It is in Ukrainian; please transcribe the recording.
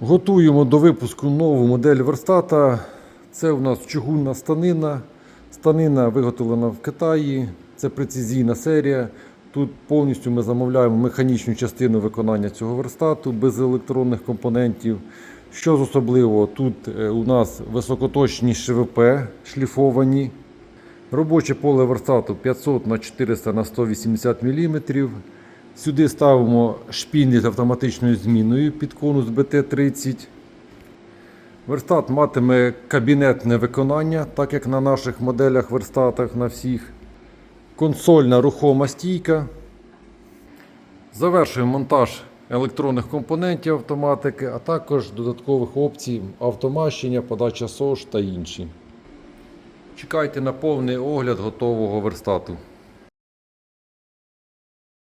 Готуємо до випуску нову модель верстата. Це у нас чугунна станина. Станина виготовлена в Китаї. Це прецизійна серія. Тут повністю ми замовляємо механічну частину виконання цього верстату без електронних компонентів. Що з особливого, тут е, у нас високоточні ШВП шліфовані. Робоче поле верстату 500 на 400 на 180 мм. Сюди ставимо шпінель з автоматичною зміною під конус BT30. Верстат матиме кабінетне виконання, так як на наших моделях верстатах на всіх. Консольна рухома стійка. Завершуємо монтаж електронних компонентів автоматики, а також додаткових опцій автомащення, подача СОЖ та інші. Чекайте на повний огляд готового верстату.